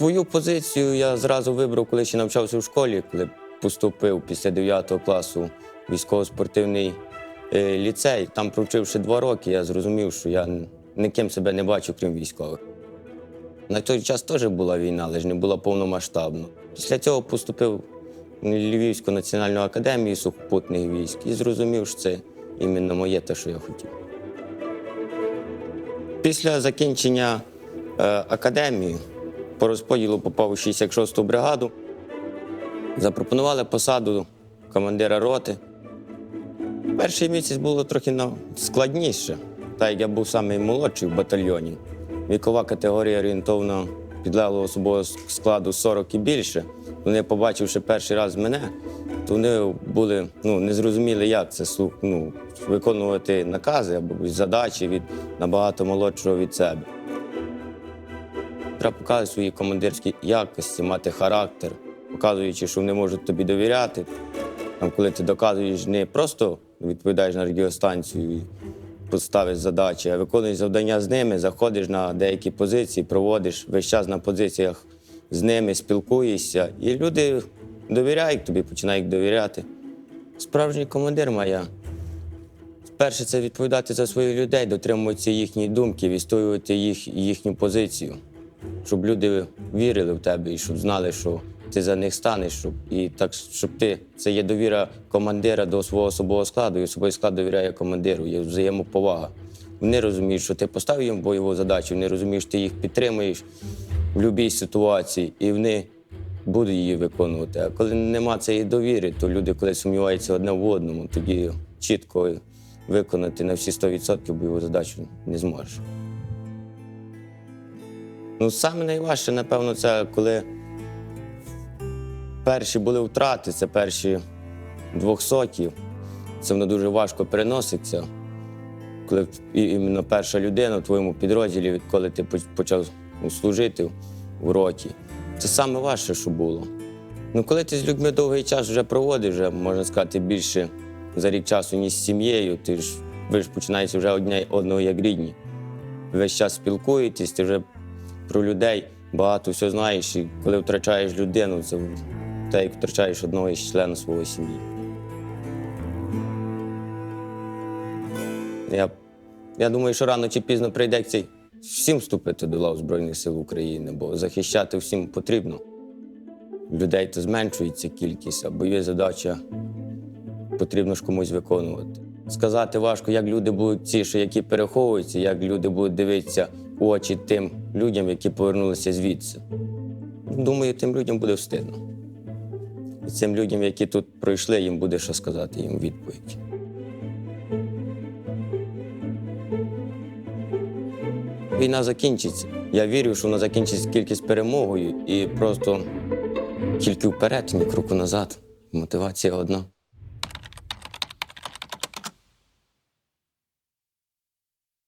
Свою позицію я зразу вибрав, коли ще навчався в школі, коли поступив після 9 класу військово-спортивний е, ліцей. Там провчивши два роки, я зрозумів, що я ніким себе не бачу, крім військових. На той час теж була війна, але ж не була повномасштабна. Після цього поступив в Львівську національну академію сухопутних військ і зрозумів, що це іменно моє те, що я хотів. Після закінчення е, академії по розподілу попав у 66-ту бригаду. Запропонували посаду командира роти. Перший місяць було трохи ну, складніше, так як я був самий молодший в батальйоні. Вікова категорія орієнтовно підлеглого особового складу 40 і більше. Вони, побачивши перший раз мене, то вони були ну, не зрозуміли, як це ну, виконувати накази або задачі від набагато молодшого від себе. Треба показувати свої командирські якості, мати характер, показуючи, що вони можуть тобі довіряти. Там, коли ти доказуєш не просто відповідаєш на радіостанцію і поставиш задачі, а виконуєш завдання з ними, заходиш на деякі позиції, проводиш весь час на позиціях з ними, спілкуєшся, і люди довіряють тобі, починають довіряти. Справжній командир моя. Перше, це відповідати за своїх людей, дотримуватися їхньої думки, відстоювати їх, їхню позицію, щоб люди вірили в тебе і щоб знали, що ти за них станеш, щоб, і так, щоб ти це є довіра командира до свого особового складу, і особовий склад довіряє командиру, є взаємоповага. Вони розуміють, що ти поставив їм бойову задачу, вони розуміють, що ти їх підтримуєш в будь-якій ситуації, і вони будуть її виконувати. А коли нема цієї довіри, то люди, коли сумніваються одне в одному, тоді чітко виконати на всі 100% бойову задачу не зможеш. Ну, саме найважче, напевно, це коли перші були втрати, це перші двохсоті. Це воно дуже важко переноситься. Коли іменно перша людина в твоєму підрозділі, відколи ти почав служити в роті, це саме важче, що було. Ну, коли ти з людьми довгий час вже проводиш, вже, можна сказати, більше за рік часу, ніж з сім'єю, ти ж ви ж починаєте вже одне одного як рідні. Весь час спілкуєтесь, ти вже про людей багато всього знаєш, і коли втрачаєш людину, це те, як втрачаєш одного із членів своєї сім'ї. Я, я думаю, що рано чи пізно прийдеться всім вступити до лав Збройних сил України, бо захищати всім потрібно. Людей то зменшується кількість, а бойові задача потрібно ж комусь виконувати. Сказати важко, як люди будуть ті, що які переховуються, як люди будуть дивитися очі тим людям, які повернулися звідси. Думаю, тим людям буде встидно. І цим людям, які тут пройшли, їм буде що сказати їм відповідь. Війна закінчиться. Я вірю, що вона закінчиться тільки з перемогою і просто тільки вперед, ні кроку назад. Мотивація одна.